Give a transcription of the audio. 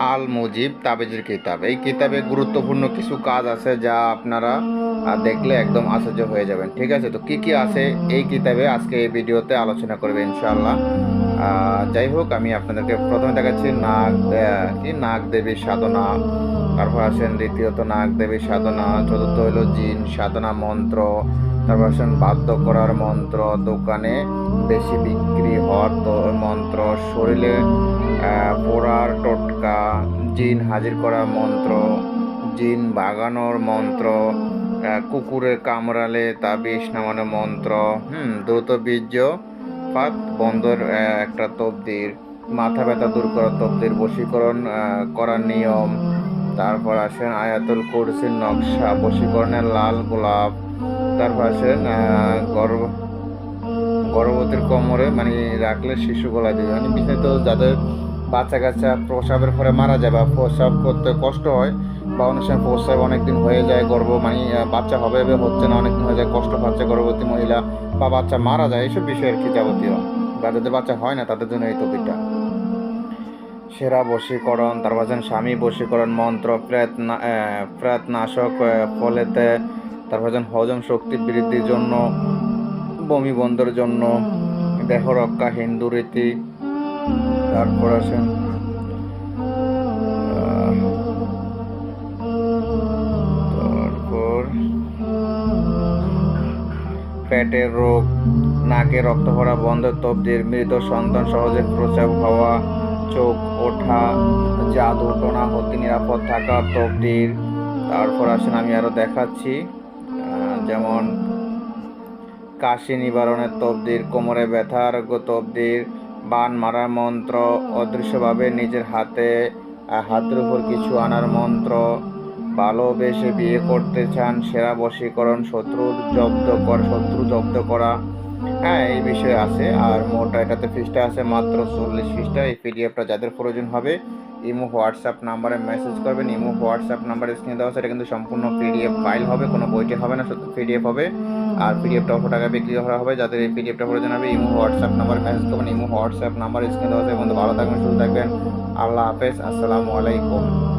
আল মুজিব তাবেজের কিতাব। এই কিতাবে গুরুত্বপূর্ণ কিছু কাজ আছে যা আপনারা দেখলে একদম আশ্চর্য হয়ে যাবেন। ঠিক আছে, তো কি কি আছে এই কিতাবে আজকে এই ভিডিওতে আলোচনা করবে ইনশাআল্লাহ। যাই হোক, আমি আপনাদেরকে প্রথমে দেখাচ্ছি নাগ কি? নাগ দেবীর সাধনা। তারপর আসেন দ্বিতীয়ত নাগ দেবীর সাধনা, চতুর্থ হলো জিন সাধনা মন্ত্র। তারপর আসেন বাধ্য করার মন্ত্র, দোকানে বেশি বিক্রি হওয়ার মন্ত্র, শরীরে পোড়ার টোটকা জিন হাজির করার মন্ত্র জিন বাগানোর মন্ত্র কুকুরে কামড়ালে তা বিষ নামানোর মন্ত্র হুম দ্রুত বীর্য পাত বন্ধর আহ, একটা তবদির মাথা ব্যথা দূর করার তবদির বশীকরণ করার নিয়ম। তারপর আসেন আয়াতুল কুরসির নকশা বশীকরণের লাল গোলাপ। তারপর আসেন গর্ভ গর্ভবতীর কোমরে মানে রাখলে শিশু গলা দিবে মানে বিশেষত যাদের বাচ্চা কাচ্চা প্রসাবের পরে মারা যায় বা প্রসাব করতে কষ্ট হয় বা অনেক সময় প্রসাব অনেকদিন হয়ে যায় গর্ভ মানে বাচ্চা হবে হচ্ছে না অনেকদিন হয়ে যায় কষ্ট পাচ্ছে গর্ভবতী মহিলা বা বাচ্চা মারা যায় এইসব বিষয় আর কি যাবতীয়। বা যাদের বাচ্চা হয় না তাদের জন্য এই টপিকটা। সেরা বশীকরণ তারপর আছেন স্বামী বশীকরণ মন্ত্র প্রেত না- আহ, প্রেত নাশক ফলেতে তারপর আছেন হজম শক্তি বৃদ্ধির জন্য বন্ধের জন্য দেহ রক্ষা হিন্দু রীতি। তারপর আহ, তারপর পেটের রোগ নাকে রক্ত ভরা বন্ধ তবদির মৃত সন্তান সহজে প্রসাব হওয়া চোখ ওঠা জাদু টোনা হতে নিরাপদ থাকা তবদির। তারপর আসেন আমি আরও দেখাচ্ছি যেমন কাশি নিবারণের তবদির, কোমরে ব্যথার তবদির, বান মারার মন্ত্র, অদৃশ্যভাবে নিজের হাতে হাতের উপর কিছু আনার মন্ত্র। ভালোবেসে বিয়ে করতে চান, সেরা বশীকরণ শত্রুর জব্দ কর, শত্রু জব্দ করা। হ্যাঁ এই বিষয়ে আছে। আর মোট এটাতে ফিসটা আছে মাত্র চল্লিশ ফিসটা এই পিডিএফটা যাদের প্রয়োজন হবে, ইমো, হোয়াটসঅ্যাপ নাম্বারে মেসেজ করবেন। ইমো, হোয়াটসঅ্যাপ নাম্বারে স্ক্রিনে দেওয়া এটা কিন্তু সম্পূর্ণ পিডিএফ ফাইল হবে, কোনো বইটি হবে না, শুধু পিডিএফ হবে। আর পিডিএফটা অল্প টাকা বিক্রি করা হবে। যাদের এই পিডিএফটা প্রয়োজন জানাবে ইমো, হোয়াটসঅ্যাপ নাম্বার মেসেজ করবেন। ইমো, হোয়াটসঅ্যাপ নাম্বার স্ক্রিনে দেওয়া আছে। বন্ধু, ভালো থাকবেন, সুস্থ থাকবেন। আল্লাহ হাফেজ। আসসালামু আলাইকুম।